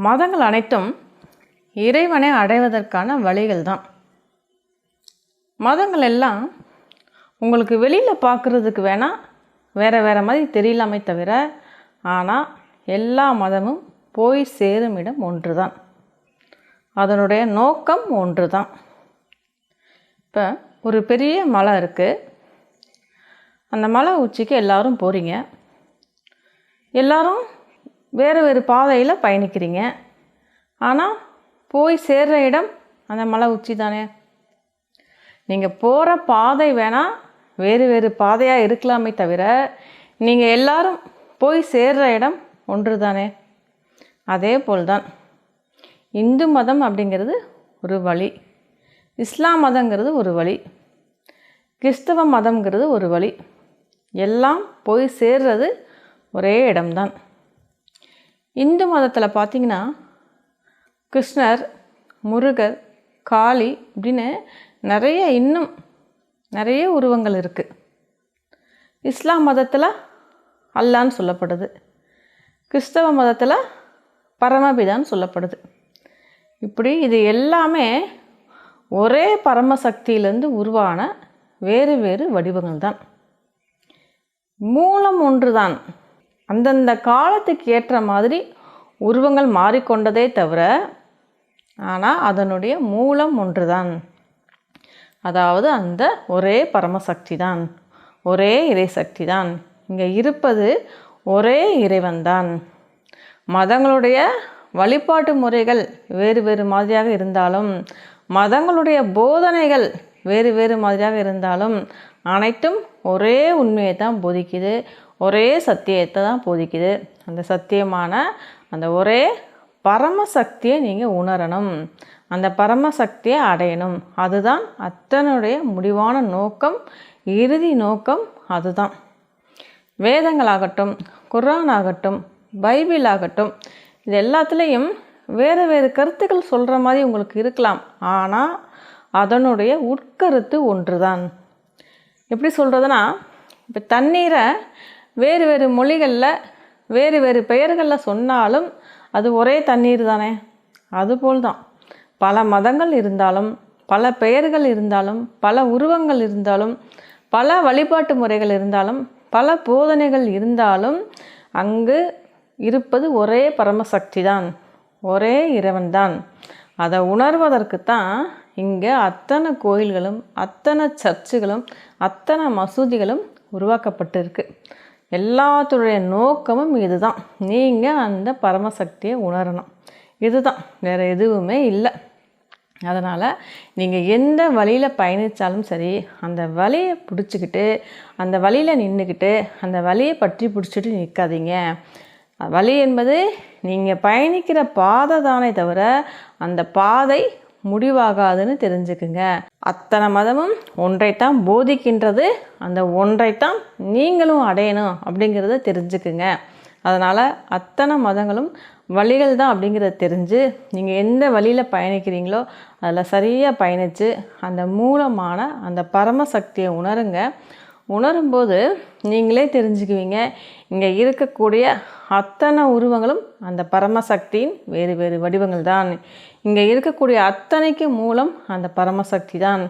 மதங்கள் அனைத்தும் இறைவனை அடைவதற்கான வழிகள் தான் மதங்கள் எல்லாம் உங்களுக்கு வெளியில் பார்க்குறதுக்கு வேணால் வேறு வேறு மாதிரி தெரியலாமே தவிர ஆனால் எல்லா மதமும் போய் சேரும் இடம் ஒன்று தான் அதனுடைய நோக்கம் ஒன்று தான் இப்போ ஒரு பெரிய மலை இருக்குது அந்த மலை உச்சிக்கு எல்லாரும் போகிறீங்க எல்லாரும் வேறு வேறு பாதையில் பயணிக்கிறீங்க. ஆனால் போய் சேர்ற இடம் அந்த மலை உச்சி தானே. நீங்கள் போகிற பாதை வேணால் வேறு வேறு பாதையாக இருக்கலாமே தவிர நீங்கள் எல்லாரும் போய் சேர்ற இடம் ஒன்று தானே. அதே போல் தான். இந்து மதம் அப்படிங்கிறது ஒரு வழி. இஸ்லாம் மதங்கிறது ஒரு வழி. கிறிஸ்தவ மதம்ங்கிறது ஒரு வழி. எல்லாம் போய் சேர்றது ஒரே இடம்தான். இந்து மதத்தில் பார்த்தீங்கன்னா கிருஷ்ணர் முருகர் காளி இப்படின்னு நிறைய இன்னும் நிறைய உருவங்கள் இருக்குது இஸ்லாம் மதத்தில் அல்லான்னு சொல்லப்படுது. கிறிஸ்தவ மதத்தில் பரமபிதான்னு சொல்லப்படுது. இப்படி இது எல்லாமே ஒரே பரமசக்தியிலேருந்து உருவான வேறு வேறு வடிவங்கள் தான் மூலம் ஒன்று தான் அந்தந்த காலத்துக்கு ஏற்ற மாதிரி உருவங்கள் மாறிக்கொண்டதே தவிர ஆனால் அதனுடைய மூலம் ஒன்றுதான். அதாவது அந்த ஒரே பரமசக்தி தான் ஒரே இறைசக்தி தான் இங்கே இருப்பது ஒரே இறைவன்தான். மதங்களுடைய வழிபாட்டு முறைகள் வேறு வேறு மாதிரியாக இருந்தாலும் மதங்களுடைய போதனைகள் வேறு வேறு மாதிரியாக இருந்தாலும் அனைத்தும் ஒரே உண்மையை தான் போதிக்குது. ஒரே சத்தியத்தை தான் போதிக்குது. அந்த சத்தியமான அந்த ஒரே பரமசக்தியை நீங்கள் உணரணும். அந்த பரமசக்தியை அடையணும். அதுதான் அத்தனுடைய முடிவான நோக்கம் இறுதி நோக்கம் அதுதான். வேதங்களாகட்டும் குரான் ஆகட்டும் பைபிள் ஆகட்டும் இது எல்லாத்துலேயும் வேறு வேறு கருத்துக்கள் சொல்கிற மாதிரி உங்களுக்கு இருக்கலாம். ஆனால் அதனுடைய உட்கருத்து ஒன்று தான் எப்படி சொல்கிறதுனா இப்போ தண்ணீரை வேறு வேறு மொழிகளில் வேறு வேறு பெயர்களில் சொன்னாலும் அது ஒரே தண்ணீர் தானே? அதுபோல் தான் பல மதங்கள் இருந்தாலும் பல பெயர்கள் இருந்தாலும் பல உருவங்கள் இருந்தாலும் பல வழிபாட்டு முறைகள் இருந்தாலும் பல போதனைகள் இருந்தாலும் அங்கு இருப்பது ஒரே பரமசக்தி தான் ஒரே இறைவன் தான் அதை உணர்வதற்கு தான் இங்கே அத்தனை கோயில்களும் அத்தனை சர்ச்சுகளும் அத்தனை மசூதிகளும் உருவாக்கப்பட்டிருக்கு. எல்லாத்துடைய நோக்கமும் இதுதான். நீங்கள் அந்த பரமசக்தியை உணரணும். இதுதான். வேறு எதுவுமே இல்லை. அதனால் நீங்கள் எந்த வழியில் பயணித்தாலும் சரி அந்த வழியை பிடிச்சிக்கிட்டு அந்த வழியில் நின்றுக்கிட்டு அந்த வழியை பற்றி பிடிச்சிட்டு நிற்காதீங்க வழி என்பது நீங்கள் பயணிக்கிற பாதை தானே தவிர அந்த பாதை முடிவாகாதுன்னு தெரிஞ்சுக்குங்க. அத்தனை மதமும் ஒன்றைத்தான் போதிக்கின்றது. அந்த ஒன்றைத்தான் நீங்களும் அடையணும் அப்படிங்கிறத தெரிஞ்சுக்குங்க. அதனால் அத்தனை மதங்களும் வழிகள் தான் அப்படிங்கிறத தெரிஞ்சு நீங்கள் எந்த வழியில் பயணிக்கிறீங்களோ அதில் சரியாக பயணித்து அந்த மூலமான அந்த பரமசக்தியை உணருங்க. உணரும்போது நீங்களே தெரிஞ்சுக்குவீங்க. இங்கே இருக்கக்கூடிய அத்தனை உருவங்களும் அந்த பரமசக்தியின் வேறு வேறு வடிவங்கள் தான் இங்கே இருக்கக்கூடிய அத்தனைக்கு மூலம் அந்த பரமசக்தி தான்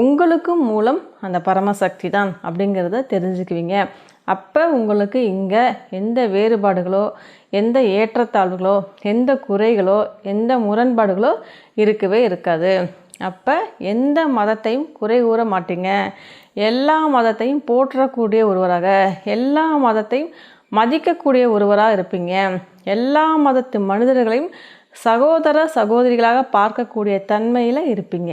உங்களுக்கும் மூலம் அந்த பரமசக்தி தான் அப்படிங்கிறத தெரிஞ்சுக்குவீங்க. அப்போ உங்களுக்கு இங்கே எந்த வேறுபாடுகளோ எந்த ஏற்றத்தாழ்வுகளோ எந்த குறைகளோ எந்த முரண்பாடுகளோ இருக்கவே இருக்காது. அப்போ எந்த மதத்தையும் குறை கூற மாட்டீங்க. எல்லா மதத்தையும் போற்றக்கூடிய ஒருவராக எல்லா மதத்தையும் மதிக்கக்கூடிய ஒருவராக இருப்பீங்க. எல்லா மதத்து மனிதர்களையும் சகோதர சகோதரிகளாக பார்க்கக்கூடிய தன்மையில் இருப்பீங்க.